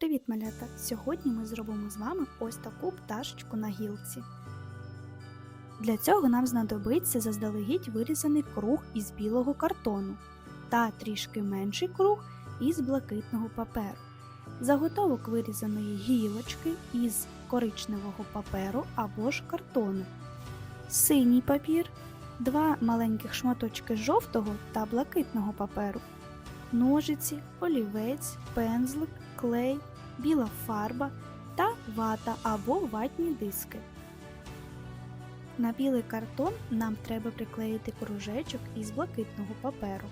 Привіт, малята! Сьогодні ми зробимо з вами ось таку пташечку на гілці. Для цього нам знадобиться заздалегідь вирізаний круг із білого картону та трішки менший круг із блакитного паперу. Заготовок вирізаної гілочки із коричневого паперу або ж картону. Синій папір, два маленьких шматочки жовтого та блакитного паперу ножиці, олівець, пензлик, клей, біла фарба та вата або ватні диски. На білий картон нам треба приклеїти кружечок із блакитного паперу.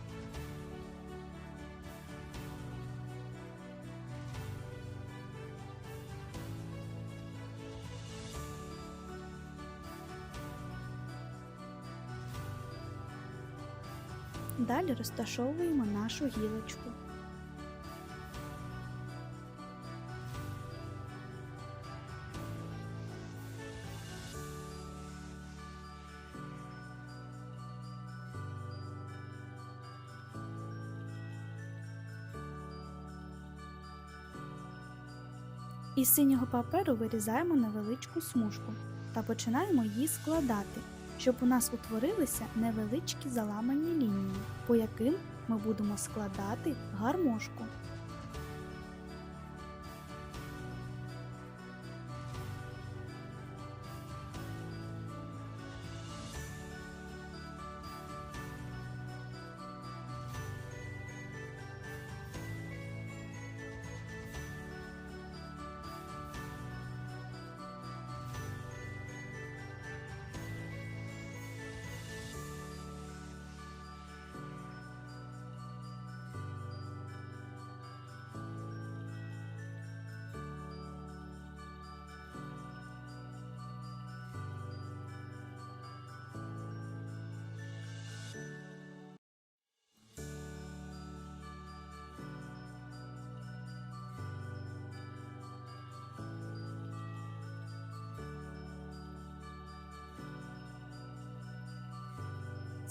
Далі розташовуємо нашу гілочку. Із синього паперу вирізаємо невеличку смужку та починаємо її складати, щоб у нас утворилися невеличкі заламані лінії, по яким ми будемо складати гармошку.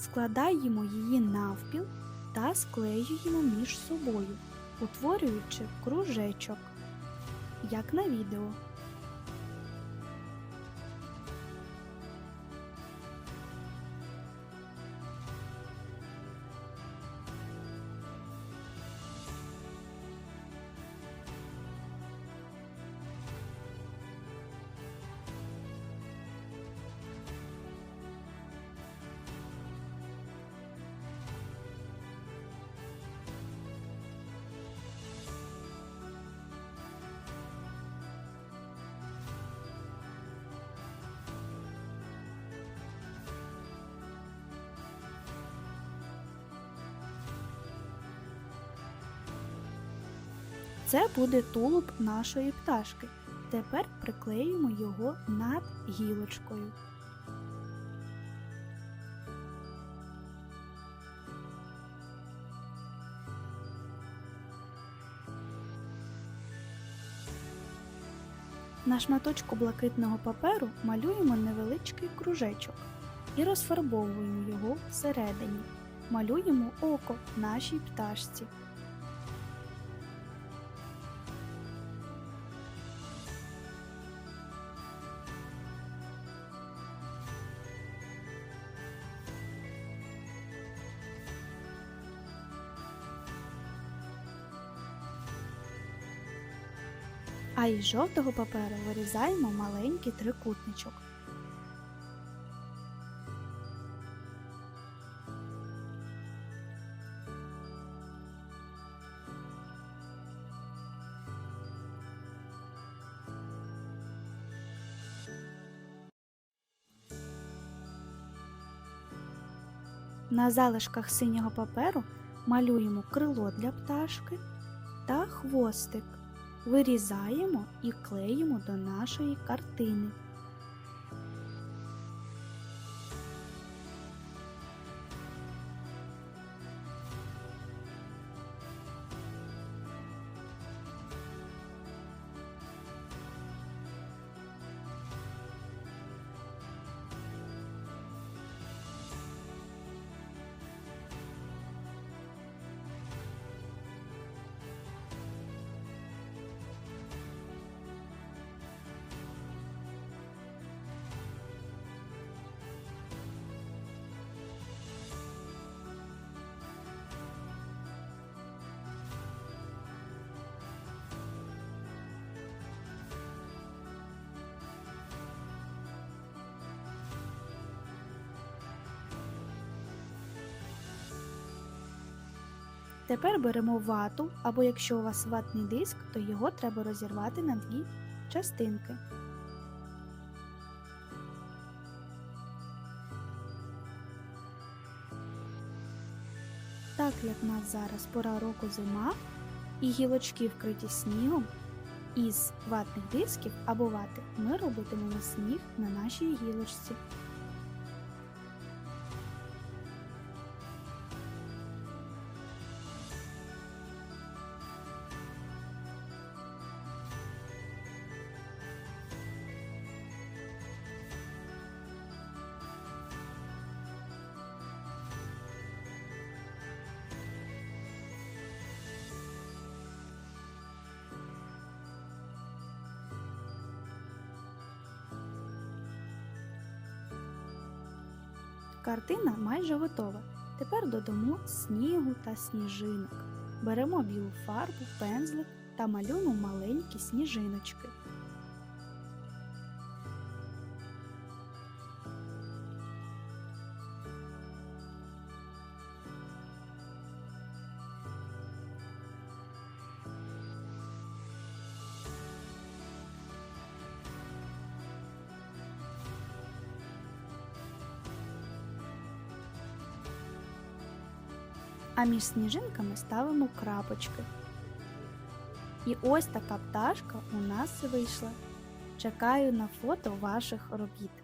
Складаємо її навпіл та склеюємо між собою, утворюючи кружечок, як на відео. Це буде тулуб нашої пташки. Тепер приклеїмо його над гілочкою. На шматочку блакитного паперу малюємо невеличкий кружечок і розфарбовуємо його всередині. Малюємо око нашій пташці. А із жовтого паперу вирізаємо маленький трикутничок. На залишках синього паперу малюємо крило для пташки та хвостик вирізаємо і клеїмо до нашої картини. Тепер беремо вату, або якщо у вас ватний диск, то його треба розірвати на дві частинки. Так як в нас зараз пора року зима і гілочки вкриті снігом, із ватних дисків або вати ми робитимемо сніг на нашій гілочці. Картина майже готова. Тепер додамо снігу та сніжинок. Беремо білу фарбу, пензлик та малюємо маленькі сніжиночки. А між сніжинками ставимо крапочки. І ось така пташка у нас вийшла. Чекаю на фото ваших робіт.